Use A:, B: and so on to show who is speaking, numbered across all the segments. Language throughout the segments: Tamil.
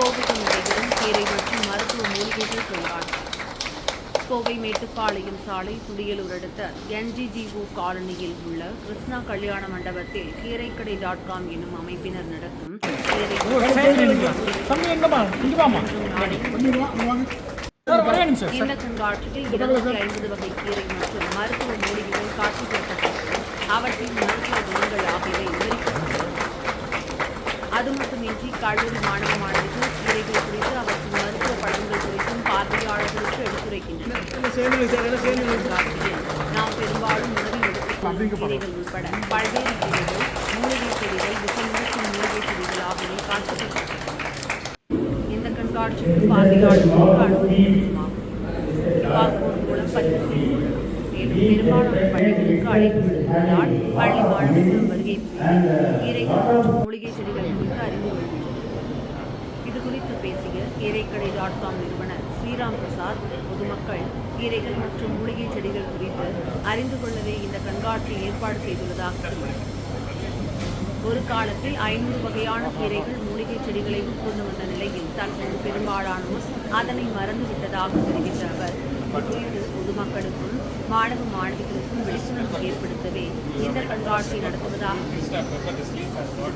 A: கோவையில் நடைபெறும் கீரை மற்றும் மருத்துவ மூலிகைகள் கண்காட்சி கோவை மேட்டுப்பாளையம் சாலை துடியலூர் அடுத்த என்ஜிஜிஓ காலனியில் உள்ள கிருஷ்ணா கல்யாண மண்டபத்தில் கீரைக்கடை டாட் காம் எனும் அமைப்பினர் நடத்தும் இந்த கண்காட்சியில் இருபத்தி ஐம்பது வகை கீரை மற்றும் மருத்துவ மூலிகைகள் காட்சிப்படுத்தப்பட்டு அவற்றின் மருத்துவ குணங்கள் ஆகியவை விவரிக்கப்பட்டது அது மட்டுமின்றி கல்லூரி மாணவ மாணவிகள் கீரைகள் குறித்து அவற்றின் மருத்துவ பலன்கள் குறித்தும் பார்வையாளர்களுக்கு எடுத்துரைக்கின்றனர். நாம் பெரும்பாலும் உணவில் எடுத்துக்கொள்ளும் கீரைகள் உட்பட பல்வேறு கீரைகள் மூலிகை செடிகள் விஷமுறிக்கும் மூலிகை செடிகள் ஆகியவை காட்சிப்படுத்தப்பட்டன இந்த கண்காட்சிக்கு பார்வையாளர்களுக்கு அனுமதி பார்ப்போர் மூலம் பதிவு மேலும் பெரும்பாலான பள்ளிகளுக்கு அழைப்பு விடுத்துள்ளதால் பள்ளி மாணவர்களும் வருகை புரிந்து கீரைகள் மற்றும் மூலிகை செடிகள் குறித்து அறிந்து பேசிய கீரைக்கடை டாட் காம் நிறுவனர் ஸ்ரீராம் பிரசாத் பொதுமக்கள் கீரைகள் மற்றும் மூலிகை செடிகள் குறித்து அறிந்து கொள்ளவே இந்த கண்காட்சி ஏற்பாடு செய்துள்ளதாக தெரிவித்தார் ஒரு காலத்தில் ஐநூறு வகையான கீரைகள் மூலிகை செடிகளை உட்கொண்டு வந்த நிலையில் தற்போது பெரும்பாலானோர் அதனை மறந்துவிட்டதாக தெரிவித்த அவர். இது பொதுமக்களுக்கும் மாணவ மாணவிகளுக்கும் விழிப்புணர்வு ஏற்படுத்தவே இந்த கண்காட்சி நடத்துவதாக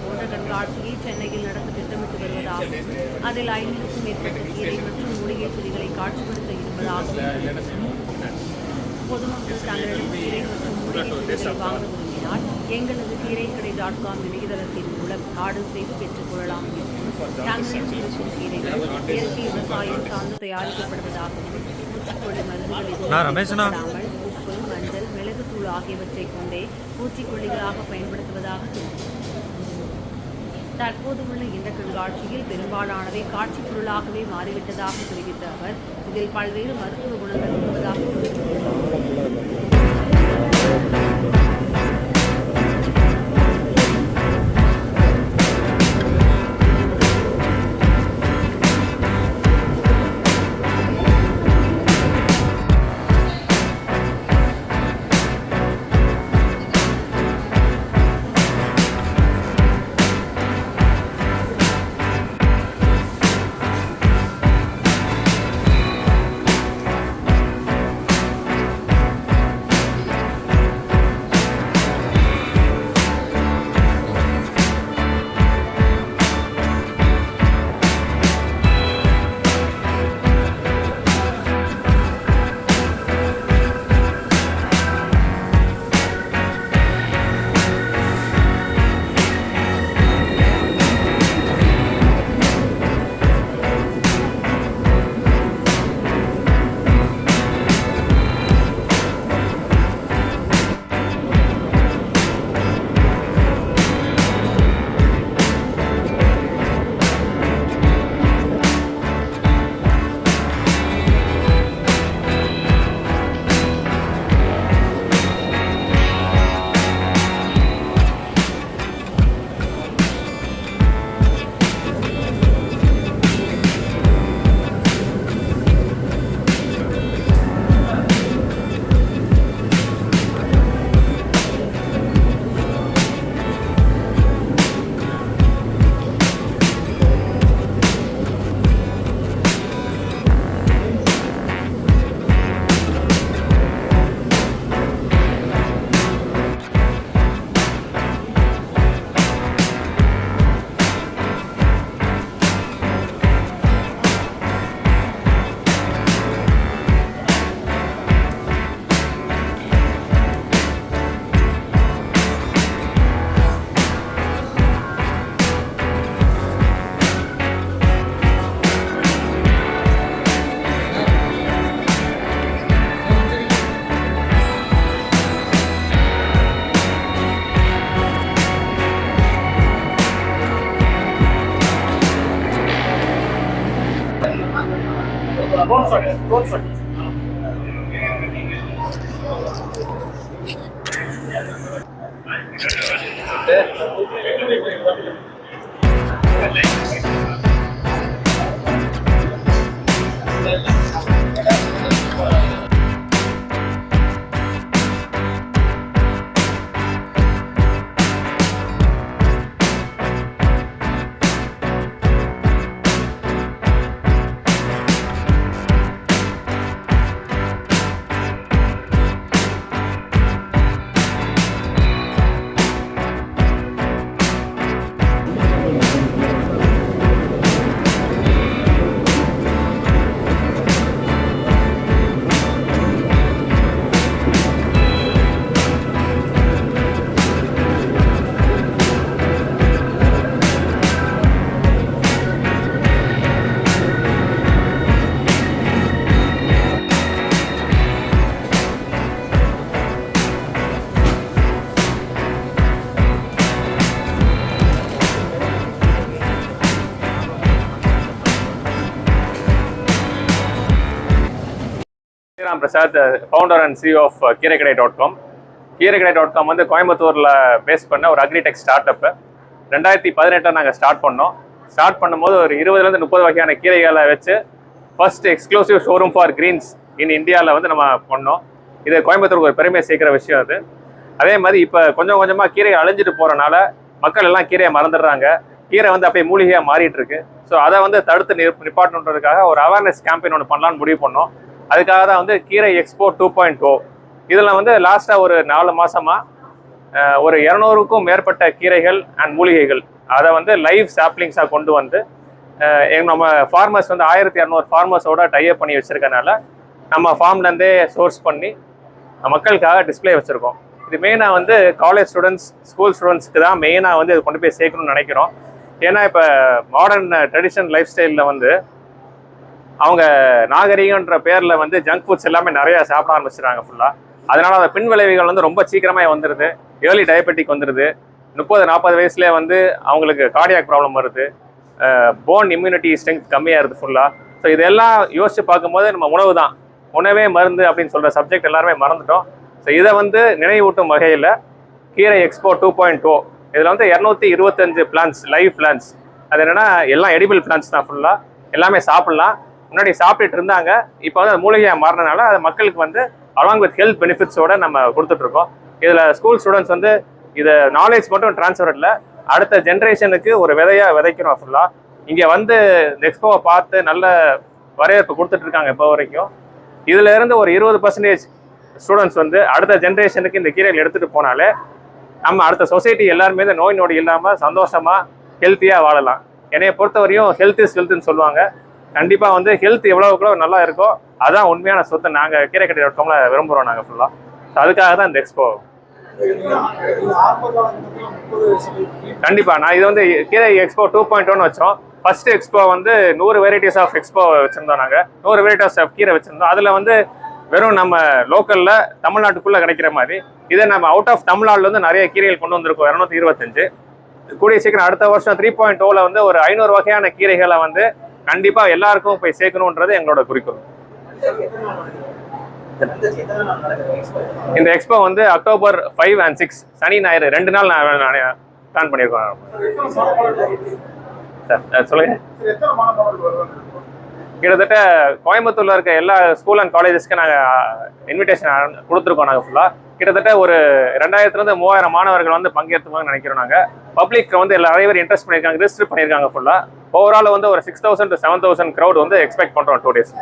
A: போன்ற கண்காட்சியை சென்னையில் நடத்த திட்டமிட்டு வருவதாகவும் அதில் ஐநூறுக்கும் மேற்பட்ட கீரை மற்றும் மூலிகை செடிகளை காட்சிப்படுத்த இருப்பதாகவும் பொதுமக்கள் தங்களிடம் கீரை மற்றும் மூலிகை செடிகளை வாங்க விரும்பினால் எங்களது கீரைக்கடை டாட் காம் இணையதளத்தின் மூலம் ஆர்டர் செய்து பெற்றுக்கொள்ளலாம் இயற்கை விவசாயம் சார்ந்து தயாரிக்கப்படுவதாகவும் பூச்சிக்கொல்லி மருந்துகள் உப்பு மஞ்சள் மிளகுத்தூள் ஆகியவற்றை கொண்டே பூச்சிக்கொல்லிகளாக பயன்படுத்துவதாக தெரிவித்தார். தற்போது உள்ள இந்த கண்காட்சியில் பெரும்பாலானவை காட்சிப் பொருளாகவே மாறிவிட்டதாக தெரிவித்த அவர் இதில் பல்வேறு மருத்துவ குணங்கள் இருப்பதாக One second, one second.
B: Sriram Prasad founder and CEO of Keeraikadai dot com Keeraikadai dot com வந்து கோயம்புத்தூரில் பேஸ் பண்ண ஒரு அக்ரிடெக் ஸ்டார்ட் அப்பு ரெண்டாயிரத்தி பதினெட்டில் நாங்கள் ஸ்டார்ட் பண்ணோம். ஸ்டார்ட் பண்ணும்போது ஒரு இருபதுலேருந்து முப்பது வகையான கீரைகளை வச்சு first exclusive showroom for greens in இந்தியாவில் வந்து நம்ம பண்ணோம். இது கோயம்புத்தூருக்கு ஒரு பெருமையை சேர்க்குற விஷயம் அது. அதே மாதிரி இப்போ கொஞ்சம் கொஞ்சமாக கீரையை அழிஞ்சிட்டு போகிறனால மக்கள் எல்லாம் கீரையை மறந்துடுறாங்க. கீரை வந்து அப்படியே மூலிகையாக மாறிட்டு இருக்கு. ஸோ அதை வந்து தடுத்து நிப் நிப்பாட்டணுன்றதுக்காக ஒரு அவேர்னஸ் கேம்பெயின் ஒன்று பண்ணலாம்னு முடிவு பண்ணோம். அதுக்காக தான் வந்து கீரை எக்ஸ்போ டூ பாயிண்ட் ஓ இதில் வந்து லாஸ்ட்டாக ஒரு நாலு மாதமாக ஒரு இரநூறுக்கும் மேற்பட்ட கீரைகள் அண்ட் மூலிகைகள். அதை வந்து லைவ் சாப்ளிங்ஸாக கொண்டு வந்து எங்க நம்ம ஃபார்மர்ஸ் வந்து ஆயிரத்தி இரநூறு ஃபார்மர்ஸோட டைப் பண்ணி வச்சுருக்கனால நம்ம ஃபார்ம்லேருந்தே சோர்ஸ் பண்ணி மக்களுக்காக டிஸ்ப்ளே வச்சுருக்கோம். இது மெயினாக வந்து காலேஜ் ஸ்டூடெண்ட்ஸ் ஸ்கூல் ஸ்டூடெண்ட்ஸ்க்கு தான் மெயினாக வந்து இது கொண்டு போய் சேர்க்கணும்னு நினைக்கிறோம். ஏன்னா இப்போ மாடர்ன் ட்ரெடிஷன் லைஃப் ஸ்டைலில் வந்து அவங்க நாகரிகன்ற பேரில் வந்து ஜங்க் ஃபுட்ஸ் எல்லாமே நிறையா சாப்பிட ஆரம்பிச்சிட்டாங்க ஃபுல்லாக அதனால் அந்த பின் விளைவுகள் வந்து ரொம்ப சீக்கிரமாக வந்துடுது ஏர்லி டயபெட்டிக் வந்துடுது முப்பது நாற்பது வயசுலேயே வந்து அவங்களுக்கு கார்டியாக் ப்ராப்ளம் வருது. போன் இம்யூனிட்டி ஸ்ட்ரென்த் கம்மியாயிருது ஃபுல்லாக ஸோ இதெல்லாம் யோசித்து பார்க்கும்போது நம்ம உணவு தான் உணவே மருந்து அப்படின்னு சொல்கிற சப்ஜெக்ட் எல்லாருமே மறந்துட்டோம். ஸோ இதை வந்து நினைவூட்டும் வகையில் கீரை எக்ஸ்போ டூ பாயிண்ட் டூ இதில் வந்து இரநூத்தி இருபத்தஞ்சு பிளான்ஸ் லைவ் பிளான்ஸ் அது என்னென்னா எல்லாம் எடிபிள் பிளான்ஸ் தான் ஃபுல்லாக எல்லாமே சாப்பிட்லாம். முன்னாடி சாப்பிட்டுட்டு இருந்தாங்க. இப்போ வந்து அது மூலிகையாக மாறினனால அது மக்களுக்கு வந்து அலாங் வித் ஹெல்த் பெனிஃபிட்ஸோட நம்ம கொடுத்துட்ருக்கோம் இதில் ஸ்கூல் ஸ்டூடெண்ட்ஸ் வந்து இதை நாலேஜ் மட்டும் ட்ரான்ஸ்ஃபர் இல்லை. அடுத்த ஜென்ரேஷனுக்கு ஒரு விதையாக விதைக்கிறோம் ஃபுல்லாக இங்கே வந்து இந்த எக்ஸ்போவை பார்த்து நல்ல வரவேற்பு கொடுத்துட்ருக்காங்க இப்போ வரைக்கும். இதிலேருந்து ஒரு இருபது பர்சன்டேஜ் ஸ்டூடெண்ட்ஸ் வந்து அடுத்த ஜென்ரேஷனுக்கு இந்த கீரைகள் எடுத்துகிட்டு போனாலே நம்ம அடுத்த சொசைட்டி எல்லாருமே இந்த நோய் நொடி இல்லாமல் சந்தோஷமாக ஹெல்த்தியாக வாழலாம். என்னைய பொறுத்தவரையும் ஹெல்த் இஸ் வெல்த்னு சொல்லுவாங்க. கண்டிப்பாக வந்து ஹெல்த் எவ்வளவுக்கு நல்லா இருக்கோ அதான் உண்மையான சொத்து. நாங்கள் கீரை கட்டி டாட் விரும்புகிறோம் நாங்கள் ஃபுல்லாக ஸோ அதுக்காக தான் இந்த எக்ஸ்போ கண்டிப்பா. நான் இது வந்து கீரை எக்ஸ்போ டூ பாயிண்ட் ஒன் வச்சோம். ஃபர்ஸ்ட் எக்ஸ்போ வந்து நூறு வெரைட்டிஸ் ஆஃப் எக்ஸ்போ வச்சிருந்தோம் நாங்க. நூறு வெரைட்டிஸ் ஆஃப் கீரை வச்சிருந்தோம். அதுல வந்து வெறும் நம்ம லோக்கல்ல தமிழ்நாட்டுக்குள்ள கிடைக்கிற மாதிரி இதை நம்ம அவுட் ஆஃப் தமிழ்நாடுலேருந்து நிறைய கீரைகள் கொண்டு வந்திருக்கோம். இரநூத்தி இருபத்தஞ்சு. கூடிய சீக்கிரம் அடுத்த வருஷம் த்ரீ பாயிண்ட் டூவில் வந்து ஒரு ஐநூறு வகையான கீரைகளை வந்து கண்டிப்பா எல்லாருக்கும் போய் சேர்க்கணுன்றது எங்களோட குறிக்கோள். இந்த எக்ஸ்போ வந்து அக்டோபர் ஃபைவ் அண்ட் சிக்ஸ் சனி ஞாயிறு ரெண்டு நாள் நான் பிளான் பண்ணியிருக்கோம் சொல்லுங்க. கிட்டத்தட்ட கோயம்புத்தூர்ல இருக்க எல்லா ஸ்கூல் அண்ட் காலேஜஸ்க்கு நாங்கள் இன்விடேஷன் கொடுத்துருக்கோம் நாங்கள் ஃபுல்லாக கிட்டத்தட்ட ஒரு ரெண்டாயிரத்துலேருந்து மூவாயிரம் மாணவர்கள் வந்து பங்கேற்றுவாங்கன்னு நினைக்கிறோம் நாங்கள் பப்ளிக் வந்து எல்லா நிறைய பேர் இன்ட்ரெஸ்ட் பண்ணியிருக்காங்க ரிஜிஸ்டர் பண்ணியிருக்காங்க ஃபுல்லாக ஓவரால் வந்து ஒரு six thousand to seven thousand crowd வந்து எக்ஸ்பெக்ட் பண்ணுறோம் டூ டேஸ்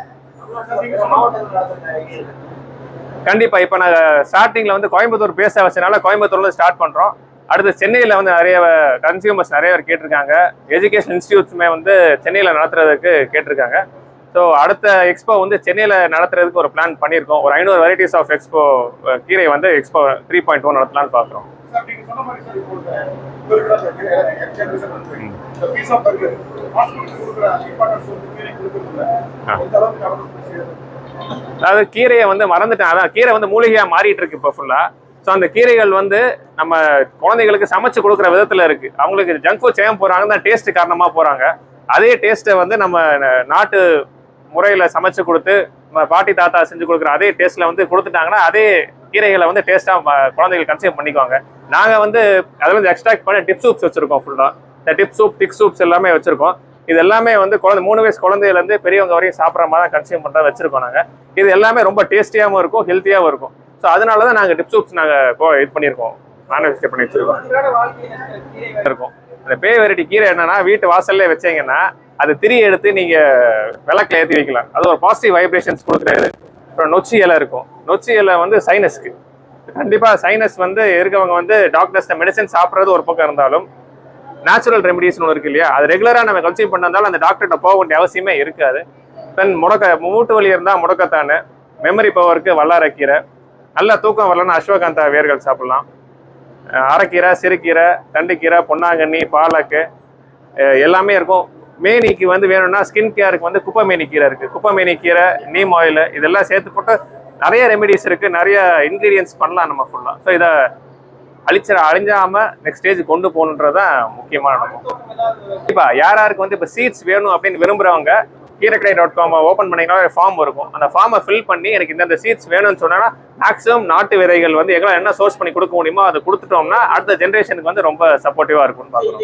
B: கண்டிப்பாக இப்போ நாங்கள் ஸ்டார்டிங்கில் வந்து கோயம்புத்தூர் பேச வச்சனால கோயம்புத்தூர்லேருந்து ஸ்டார்ட் பண்ணுறோம் அடுத்து சென்னையில் வந்து நிறைய கன்சியூமர்ஸ் நிறைய பேர் கேட்டிருக்காங்க. எஜுகேஷன் இன்ஸ்டியூட்ஸுமே வந்து சென்னையில் நடத்துறதுக்கு கேட்டிருக்காங்க. ஸோ அடுத்த எக்ஸ்போ வந்து சென்னையில் நடத்துறதுக்கு ஒரு பிளான் பண்ணியிருக்கோம். ஒரு ஐநூறு வெரைட்டிஸ் ஆஃப் எக்ஸ்போ கீரை வந்து எக்ஸ்போ த்ரீ பாயிண்ட் ஒன் நடத்தலான்னு பார்க்குறோம் அதாவது கீரையை வந்து மறந்துட்டேன். அதான் கீரை வந்து மூலிகையாக மாறிட்டு இருக்கு இப்போ ஃபுல்லாக ஸோ அந்த கீரைகள் வந்து நம்ம குழந்தைகளுக்கு சமைச்சு கொடுக்குற விதத்தில் இருக்கு. அவங்களுக்கு ஜங்க் ஃபுட் செய்ய போகிறாங்க தான் டேஸ்ட் காரணமாக போகிறாங்க அதே டேஸ்ட்டை வந்து நம்ம நாட்டு முறையில் சமைச்சு கொடுத்து நம்ம பாட்டி தாத்தா செஞ்சு கொடுக்குற அதே டேஸ்ட்டில் வந்து கொடுத்துட்டாங்கன்னா அதே கீரைகளை வந்து டேஸ்ட்டாக குழந்தைகள் கன்சியூம் பண்ணிக்குவாங்க. நாங்கள் வந்து அதில் வந்து எக்ஸ்ட்ராக்ட் பண்ணி டிப் சூப்ஸ் வச்சுருக்கோம் ஃபுல்லாக இந்த டிப் சூப் திக் சூப்ஸ் எல்லாமே வச்சுருக்கோம். இது எல்லாமே வந்து குழந்தை மூணு வயசு குழந்தையிலேருந்து பெரியவங்க வரையும் சாப்பிட்ற மாதிரி தான் கன்சியூம் பண்றத வச்சுருக்கோம் நாங்கள் இது எல்லாமே ரொம்ப டேஸ்டியாகவும் இருக்கும் ஹெல்த்தியாகவும் இருக்கும். ஸோ அதனால தான் நாங்கள் டிப் சூப்ஸ் நாங்கள் இது பண்ணியிருக்கோம். நான்வெஜ் பண்ணி வச்சிருக்கோம். இருக்கும். அந்த பேய் வெரைட்டி கீரை என்னன்னா வீட்டு வாசல்லே வச்சீங்கன்னா அது திரி எடுத்து நீங்க விளக்கில் ஏற்றி வைக்கலாம். அது ஒரு பாசிட்டிவ் வைப்ரேஷன்ஸ் கொடுக்குறது அப்புறம் நொச்சி இலை இருக்கும். நொச்சி இலை வந்து சைனஸ்க்கு கண்டிப்பாக சைனஸ் வந்து இருக்கவங்க வந்து டாக்டர்ஸ்ட மெடிசன் சாப்பிட்றது ஒரு பக்கம் இருந்தாலும் நேச்சுரல் ரெமடிஸ்னு ஒன்று இருக்கு இல்லையா? அது ரெகுலராக நம்ம கன்சியூம் பண்ணதாலும் அந்த டாக்டர்கிட்ட போக வேண்டிய அவசியமே இருக்காது. தென் முடக்க மூட்டு வலி இருந்தால் முடக்கத்தானு மெமரி பவருக்கு வல்லாரக்கீரை நல்ல தூக்கம் வரலன்னா அஸ்வகாந்தா வேர்கள் சாப்பிட்லாம். அரைக்கீரை சிறுகீரை தண்டுக்கீரை பொன்னாங்கண்ணி பாலக்கு எல்லாமே இருக்கும். மேனிக்கு வந்து வேணும்னா ஸ்கின் கேருக்கு வந்து குப்பைமேனி கீரை இருக்குது குப்பைமேனி கீரை நீம் ஆயில் இதெல்லாம் சேர்த்து போட்டு நிறைய ரெமிடிஸ் இருக்குது நிறைய இன்க்ரீடியன்ஸ் பண்ணலாம் நம்ம ஃபுல்லாக ஸோ இதை அழிச்சிட அழிஞ்சாமல் நெக்ஸ்ட் ஸ்டேஜ் கொண்டு போகணுன்றது தான் முக்கியமான நம்ம கண்டிப்பா யார் யாருக்கு வந்து இப்போ சீட்ஸ் வேணும் அப்படின்னு விரும்புகிறவங்க கீரைக்கடை டாட் காம் ஓப்பன் பண்ணிங்கன்னா ஃபார்ம் இருக்கும். அந்த ஃபார்மை ஃபில் பண்ணி எனக்கு இந்தந்த சீட்ஸ் வேணும்னு சொன்னால் மேக்ஸிமம் நாட்டு விதைகள் வந்து எங்களால் என்ன சோர்ஸ் பண்ணி கொடுக்க முடியுமோ அதை கொடுத்துட்டோம்னா அடுத்த ஜென்ரேஷனுக்கு வந்து ரொம்ப சப்போர்ட்டிவாக இருக்கும்னு பார்க்குறோம்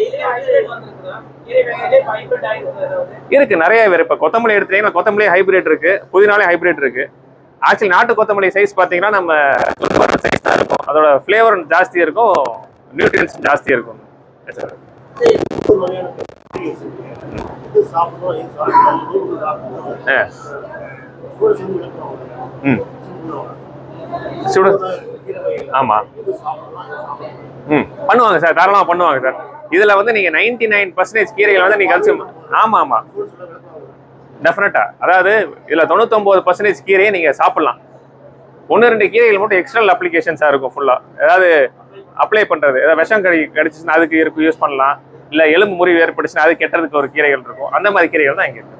B: இருக்கு. நிறைய பேர் இப்போ கொத்தமல்லி எடுத்தீங்கன்னா கொத்தமல்லி ஹைபிரிட் இருக்கு. புதினாலே ஹைபிரிட் இருக்கு. ஆக்சுவலி நாட்டு கொத்தமல்லி சைஸ் பார்த்தீங்கன்னா நம்ம சைஸ் தான் இருக்கும். அதோட ஃப்ளேவர் ஜாஸ்தி இருக்கும். நியூட்ரியன்ஸ் ஜாஸ்தி இருக்கும். ஆ ம். சுடு.
C: ஆமாம்
B: ஆமா. ம். பண்ணுவாங்க சார் தாராளமாக பண்ணுவாங்க சார் இதில் வந்து நீங்கள் நைன்டி நைன் பர்சன்டேஜ் கீரைகள் வந்து நீங்கள் கழிச்சு ஆமாம் ஆமாம் டெஃபினட்டா அதாவது இதுல தொண்ணூத்தொன்பது பர்சன்டேஜ் கீரையை நீங்க சாப்பிடலாம். ஒன்று ரெண்டு கீரைகள் மட்டும் எக்ஸ்டர்னல் அப்ளிகேஷன்ஸாக இருக்கும் ஃபுல்லாக ஏதாவது அப்ளை பண்ணுறது ஏதாவது விஷம் கடி கடிச்சிச்சுன்னா அதுக்கு இருக்கு யூஸ் பண்ணலாம். இல்லை எலும்பு முறிவு ஏற்பட்டுச்சுன்னா அது கெட்டதுக்கு ஒரு கீரைகள் இருக்கும். அந்த மாதிரி கீரைகள் தான் இங்கே இருக்கு.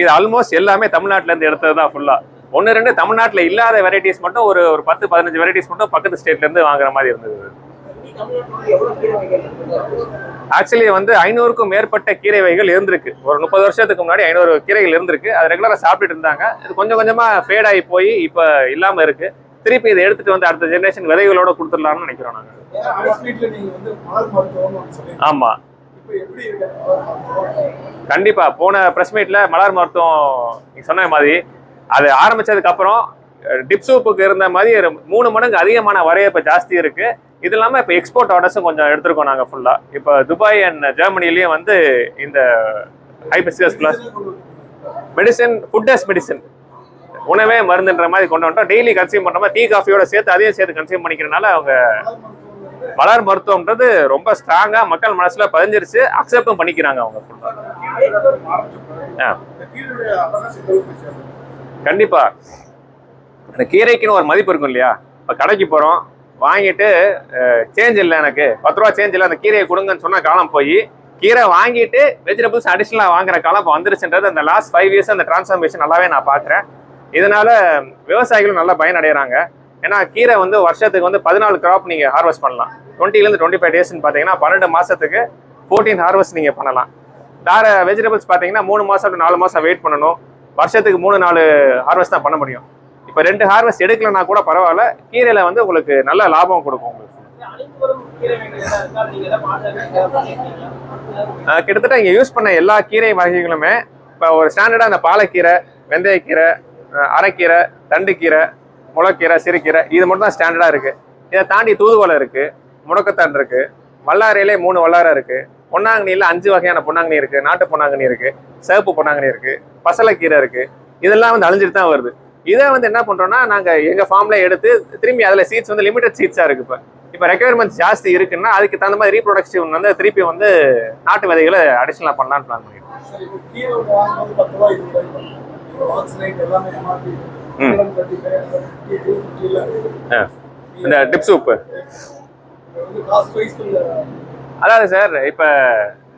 B: இது ஆல்மோஸ்ட் எல்லாமே தமிழ்நாட்டுல இருந்து எடுத்தது தான் ஃபுல்லாக ஒன்று ரெண்டு தமிழ்நாட்டில் இல்லாத வெரைட்டிஸ் மட்டும் ஒரு ஒரு பத்து பதினஞ்சு வெரைட்டிஸ் மட்டும் பக்கத்து ஸ்டேட்ல இருந்து வாங்குற மாதிரி இருந்தது. ஆக்சுவலி வந்து ஐநூறுக்கும் மேற்பட்ட கீரை வகைகள் இருந்திருக்கு. ஒரு முப்பது வருஷத்துக்கு முன்னாடி ஐநூறு கீரைகள் இருந்திருக்கு. அது ரெகுலராக சாப்பிட்டுட்டு இருந்தாங்க. இது கொஞ்சம் கொஞ்சமாக ஃபேட் ஆகி போய் இப்போ இல்லாமல் இருக்கு. திருப்பி இதை எடுத்துட்டு வந்து அடுத்த ஜெனரேஷன் விதைகளோட கொடுத்துடலாம்னு நினைக்கிறோம்
C: நாங்கள் ஆமாம்
B: ஆமா. கண்டிப்பா. போன பிரஸ் மீட்ல மலர் மருத்துவம் நீங்க சொன்ன மாதிரி அது ஆரம்பிச்சதுக்கு அப்புறம் டிப் சூப்புக்கு இருந்த மாதிரி மூணு மடங்கு அதிகமான வரவேற்பு ஜாஸ்தி இருக்கு. இது இல்லாமல் இப்போ எக்ஸ்போர்ட் ஆர்டர்ஸும் கொஞ்சம் எடுத்திருக்கோம் நாங்கள் ஃபுல்லாக இப்போ துபாய் அண்ட் ஜெர்மனிலையும் வந்து இந்த hibiscus plus medicine food as medicine உணவே மருந்துன்ற மாதிரி கொண்டு வந்துட்டோம் டெய்லி கன்சியூம் பண்ணுற மாதிரி டீ காஃபியோட சேர்த்து அதையும் சேர்த்து கன்சியூம் பண்ணிக்கிறனால அவங்க மலர் மருத்துவம்ன்றது ரொம்ப ஸ்ட்ராங்காக மக்கள் மனசில் பதிஞ்சிருச்சு. அக்செப்டும் பண்ணிக்கிறாங்க அவங்க ஃபுல்லாக ஆ. அந்த கீரைக்குன்னு ஒரு மதிப்பு இருக்கும் இல்லையா? இப்போ கடைக்கு போகிறோம் வாங்கிட்டு சேஞ்ச் இல்லை எனக்கு. பத்து ரூபா சேஞ்ச் இல்லை அந்த கீரையை கொடுங்கன்னு சொன்ன காலம் போய் கீரை வாங்கிட்டு வெஜிடபிள்ஸ் அடிஷ்னலாக வாங்குற காலம் இப்போ வந்துருச்சுன்றது அந்த லாஸ்ட் ஃபைவ் இயர்ஸ் அந்த டிரான்ஸ்ஃபார்மேஷன் நல்லாவே நான் பார்க்குறேன். இதனால விவசாயிகளும் நல்லா பயனடைகிறாங்க. ஏன்னா கீரை வந்து வருஷத்துக்கு வந்து பதினாலு கிராப் நீங்கள் ஹார்வெஸ்ட் பண்ணலாம். டுவெண்ட்டிலேருந்து டுவெண்ட்டி ஃபைவ் டேஸ்னு பார்த்தீங்கன்னா பன்னெண்டு மாதத்துக்கு ஃபோர்டீன் ஹார்வெஸ்ட் நீங்கள் பண்ணலாம். வேற வெஜிடபிள்ஸ் பார்த்தீங்கன்னா மூணு மாதம் நாலு மாதம் வெயிட் பண்ணணும். வருஷத்துக்கு மூணு நாலு ஹார்வெஸ்ட் தான் பண்ண முடியும். இப்போ ரெண்டு ஹார்வெஸ்ட் எடுக்கலனா கூட பரவாயில்ல. கீரையில் வந்து உங்களுக்கு நல்ல லாபம் கொடுக்கும் உங்களுக்கு. கிட்டத்தட்ட இங்கே யூஸ் பண்ண எல்லா கீரை வகைகளுமே இப்போ ஒரு ஸ்டாண்டர்டாக அந்த பாலக்கீரை வெந்தயக்கீரை அரைக்கீரை தண்டுக்கீரை முளைக்கீரை சிறுக்கீரை இது மட்டும் தான் ஸ்டாண்டர்டாக இருக்குது இதை தாண்டி தூதுவளை இருக்குது முடக்கத்தான் இருக்குது வல்லாரையிலே மூணு வல்லாரை இருக்குது பொன்னாங்கண்ணியில் அஞ்சு வகையான பொன்னாங்கண்ணி இருக்குது நாட்டு பொன்னாங்கண்ணி இருக்குது சிவப்பு பொன்னாங்கண்ணி இருக்குது பசலைக்கீரை இருக்குது இதெல்லாம் வந்து அழிஞ்சிட்டு தான் வருது. இதை வந்து என்ன பண்ணுறோம்னா நாங்கள் எங்கள் ஃபார்மில் எடுத்து திரும்பி அதில் சீட்ஸ் வந்து லிமிடெட் சீட்ஸாக இருக்குது இப்போ. இப்போ ரெக்குயர்மெண்ட்ஸ் ஜாஸ்தி இருக்குன்னா அதுக்கு தகுந்த மாதிரி ரீப்ரொடக்ஷன் வந்து திருப்பி வந்து நாட்டு விதைகளை அடிஷனலாக பண்ணலான்னு பிளான் பண்ணிருக்கோம்.
C: சரி இப்போ கீரை ஒன்று வாங்கும்போது பத்து ரூபாய் இருபது ரூபாய் பாக்ஸ் ரேட் எல்லாமே எம்ஆர்பி
B: ம்.
C: தேர்ட்டி ஃபைவ் ஃபிஃப்டி டூ ஃபிஃப்டியில்
B: ஆ. இந்த டிப் சூப்பு அதாவது சார் இப்போ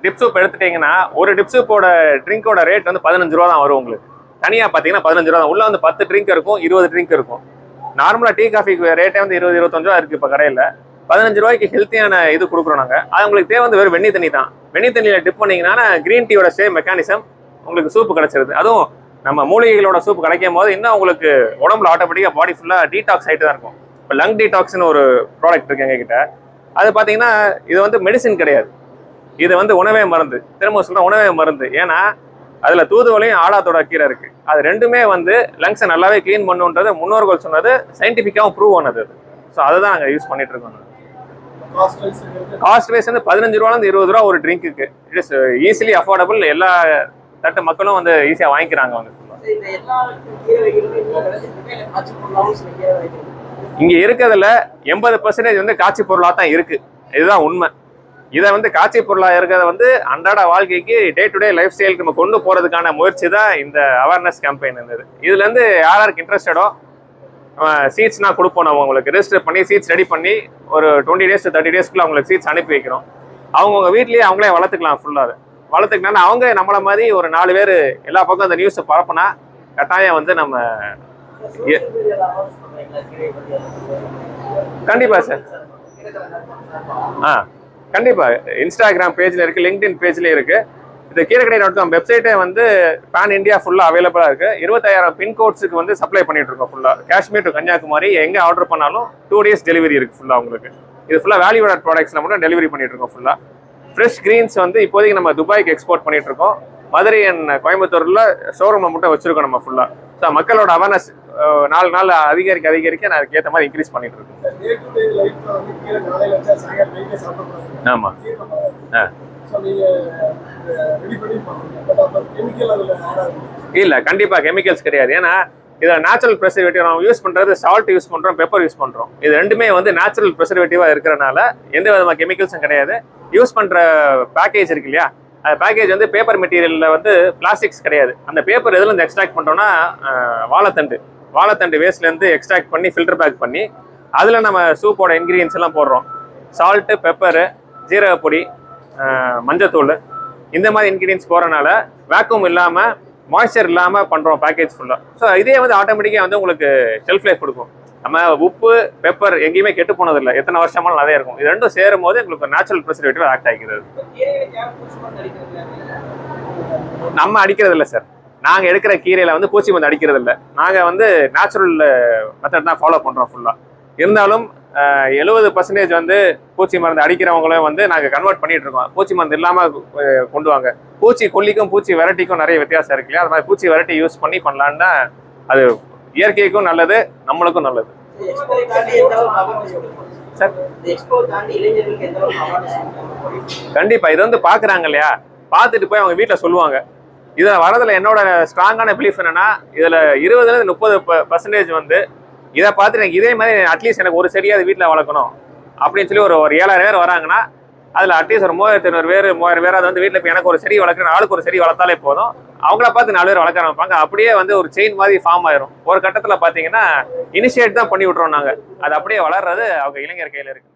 B: டிப் சூப் எடுத்துட்டீங்கன்னா ஒரு டிப் சூப்போட ட்ரிங்கோட ரேட் வந்து பதினஞ்சு ரூபா தான் வரும் உங்களுக்கு. தனியாக பார்த்தீங்கன்னா பதினஞ்சு ரூபா. உள்ள வந்து பத்து ட்ரிங்க் இருக்கும் இருபது ட்ரிங்க் இருக்கும். நார்மலாக டீ காஃபிக்கு ரேட்டே வந்து இருபது இருபத்தஞ்சு ரூபா இருக்குது இப்போ கடையில். பதினஞ்சு ரூபாய்க்கு ஹெல்த்தியான இது கொடுக்குறோம் நாங்கள் அது உங்களுக்கு தேவை வந்து வெறும் வெண்ணி தண்ணி தான். வெண்ணி தண்ணியில் டிப் பண்ணிங்கன்னா க்ரீன் டீயோட சேம் மெக்கானிசம் உங்களுக்கு சூப்பு கிடைச்சிருது. அதுவும் நம்ம மூலிகைகளோட சூப் கிடைக்கும் போது இன்னும் உங்களுக்கு உடம்புல ஆட்டோமேட்டிக்காக பாடி ஃபுல்லாக டீடாக்ஸ் ஆகிட்டு தான் இருக்கும். இப்போ லங் டீடாக்ஸ்னு ஒரு ப்ராடக்ட் இருக்குது எங்ககிட்ட. அது பார்த்தீங்கன்னா இது வந்து மெடிசின் கிடையாது. இது வந்து உணவே மருந்து. திரும்ப சொல்றேன் உணவே மருந்து. ஏன்னா அதில் தூதுவலையும் ஆடாத்தோட கீரை இருக்கு. அது ரெண்டுமே வந்து லங்ஸை நல்லாவே க்ளீன் பண்ணுன்றது முன்னோர்கள் சொன்னது சயின்டிஃபிக்காகவும் ப்ரூவ் ஆனது அது. ஸோ அதை தான் நாங்கள் யூஸ் பண்ணிட்டு இருக்கோம்
C: காஸ்ட் வைஸ்
B: வந்து பதினஞ்சு ரூபாலேருந்து இருபது ரூபா ஒரு ட்ரிங்க்குக்கு இட் இஸ் ஈஸிலி அஃபோர்டபுள் எல்லா தட்டு மக்களும் வந்து ஈஸியாக வாங்கிக்கிறாங்க வந்து இங்கே இருக்கிறதுல எண்பது பர்சன்டேஜ் வந்து காட்சி பொருளாக தான் இருக்குது இதுதான் உண்மை. இதை வந்து காட்சி பொருளாக இருக்கிறத வந்து அன்றாட வாழ்க்கைக்கு டே டு டே லைஃப் ஸ்டைலுக்கு நம்ம கொண்டு போகிறதுக்கான முயற்சி தான் இந்த அவேர்னஸ் கேம்பெயின் இருந்தது இதுலேருந்து யார் யாருக்கு இன்ட்ரெஸ்டடோ சீட்ஸ்னால் கொடுப்போம் நம்ம உங்களுக்கு. ரெஜிஸ்டர் பண்ணி சீட்ஸ் ரெடி பண்ணி ஒரு டுவெண்ட்டி டேஸ் தேர்ட்டி டேஸ்க்குள்ள அவங்களுக்கு சீட்ஸ் அனுப்பி வைக்கிறோம். அவங்கவுங்க வீட்லேயே அவங்களே வளர்த்துக்கலாம் ஃபுல்லாக வளர்த்துக்கினா அவங்க நம்மளை மாதிரி ஒரு நாலு பேர் எல்லா பக்கம் அந்த நியூஸை பரப்புனா கட்டாயம் வந்து நம்ம கண்டிப்பாக சார் ஆ. கண்டிப்பா. இன்ஸ்டாகிராம் பேஜ்ல இருக்கு லிங்க்டின் பேஜ்ல இருக்கு. இது கீரைக்கடை டாட் காம் வெப்சைட்டே வந்து பேன் இந்தியா ஃபுல்லா அவைலபிளா இருக்கு. இருபத்தாயிரம் பின்கோட்ஸுக்கு வந்து சப்ளை பண்ணிட்டு இருக்கோம் ஃபுல்லா காஷ்மீர் டு கன்னியாகுமரி எங்க ஆர்டர் பண்ணாலும் டூ டேஸ் டெலிவரி இருக்கு ஃபுல்லா உங்களுக்கு. இது ஃபுல்லா வேல்யூ ஆட் ப்ராடக்ட்ஸ்ல மட்டும் டெலிவரி பண்ணிட்டு இருக்கோம் ஃபுல்லா ஃப்ரெஷ் கிரீன்ஸ் வந்து இப்போதைக்கு நம்ம துபாய்க்கு எக்ஸ்போர்ட் பண்ணிட்டு இருக்கோம். மதுரை அண்ட் கோயம்புத்தூர்ல ஷோரூம்ல மட்டும் வச்சிருக்கோம் நம்ம ஃபுல்லா ஸோ மக்களோட அவேர்னஸ் நாலு நாள் அதிகரிக்க அதிகரிக்க நான் அதுக்கு ஏற்ற மாதிரி இன்க்ரீஸ் பண்ணிட்டு இருக்கோம்
C: டே டு டே லைஃப்ல வந்து கீரை காலையில வச்சா சாயங்காலம் நைட்டே சாப்பிடக்கூடாது.
B: ஆமா. ஆ.
C: ஸோ நீங்க ரெடி பண்ணி பண்ணுங்க பட் அப்போ கெமிக்கல் அதில் ஆட் ஆகும்
B: இல்ல கண்டிப்பா கெமிக்கல்ஸ் கிடையாது. ஏன்னா இதுல நேச்சுரல் ப்ரெசர்வேட்டிவ் நம்ம யூஸ் பண்றது சால்ட் யூஸ் பண்றோம் பெப்பர் யூஸ் பண்றோம். இது ரெண்டுமே வந்து நேச்சுரல் ப்ரெசர்வேட்டிவா இருக்கிறனால எந்த விதமான கெமிக்கல்ஸும் கிடையாது. யூஸ் பண்ற பேக்கேஜ் இருக்கு இல்லையா? அந்த பேக்கேஜ் வந்து பேப்பர் மெட்டீரியல்ல வந்து பிளாஸ்டிக்ஸ் கிடையாது. அந்த பேப்பர் எதுல இருந்து எக்ஸ்ட்ராக்ட் அஹ், வாழைத்தண்டு. வாழைத்தண்டு வேஸ்ட்ல இருந்து எக்ஸ்ட்ராக்ட் பண்ணி ஃபில்டர் பேக் பண்ணி அதுல நம்ம சூப்போட இன்கிரீடியன்ஸ் எல்லாம் போடுறோம். சால்ட்டு பெப்பரு ஜீரகப்பொடி அஹ், மஞ்சத்தூள். இந்த மாதிரி இன்கிரீடியன்ஸ் போறனால வேக்யூம் இல்லாம மாய்ஸ்சர் இல்லாம பண்றோம் பேக்கேஜ் ஃபுல்லா ஸோ இதே வந்து ஆட்டோமேட்டிக்கா வந்து உங்களுக்கு ஷெல்ஃப் லைஃப் கொடுக்கும். நம்ம உப்பு பெப்பர் எங்கேயுமே கெட்டு போனதில்லை. எத்தனை வருஷமாலும் நிறைய இருக்கும். இது ரெண்டும் சேரும் போது உங்களுக்கு நேச்சுரல் ப்ரிசர்வேட்டிவ் ஆக்ட் ஆகிக்கிறது. நம்ம அடிக்கிறது இல்லை சார் நாங்க எடுக்கிற கீரையில வந்து பூச்சி மருந்து அடிக்கிறது இல்லை நாங்க வந்து நேச்சுரல் மெத்தட் தான் ஃபாலோ பண்றோம் ஃபுல்லா இருந்தாலும் எழுபது பர்சன்டேஜ் வந்து பூச்சி மருந்து அடிக்கிறவங்களும் வந்து நாங்க கன்வெர்ட் பண்ணிட்டு இருக்கோம். பூச்சி மருந்து இல்லாம அஹ், கொண்டு வாங்க. பூச்சி கொல்லிக்கும் பூச்சி வெரைட்டிக்கும் நிறைய வித்தியாசம் இருக்கு இல்லையா? அது மாதிரி பூச்சி வெரைட்டி யூஸ் பண்ணி பண்ணலான்னா அது இயற்கைக்கும் நல்லது நம்மளுக்கும் நல்லது. சார்
D: இந்த எக்ஸ்போ தாண்டி இளைஞர்களுக்கு எந்த அளவுக்கு அவேர்னஸ்
B: கண்டிப்பா இது வந்து பாக்குறாங்க இல்லையா? பார்த்துட்டு போய் அவங்க வீட்ல சொல்லுவாங்க. இதில் வரதில் என்னோட ஸ்ட்ராங்கான பிலீஃப் என்னென்னா இதில் இருபதுலேருந்து முப்பது பர்சன்டேஜ் வந்து இதை பார்த்து எனக்கு இதே மாதிரி அட்லீஸ்ட் எனக்கு ஒரு செடியாவது வீட்டில் வளர்க்கணும் அப்படின்னு சொல்லி ஒரு ஒரு ஏழாயிரம் பேர் வராங்கன்னா அதில் அட்லீஸ்ட் ஒரு மூவாயிரத்தி ஐநூறு பேர் மூவாயிரம் பேர் அது வந்து வீட்டில் இப்போ எனக்கு ஒரு செடி வளர்க்குற ஆளுக்கு ஒரு செடி வளர்த்தாலே போதும். அவங்கள பார்த்து நாலு பேர் வளர்க்க ஆரம்பிப்பாங்க. அப்படியே வந்து ஒரு செயின் மாதிரி ஃபார்ம் ஆயிரும். ஒரு கட்டத்தில் பார்த்தீங்கன்னா இனிஷியேட் தான் பண்ணி விட்றோம் நாங்கள் அது அப்படியே வளர்றது அவங்க இளைஞர் கையில் இருக்குது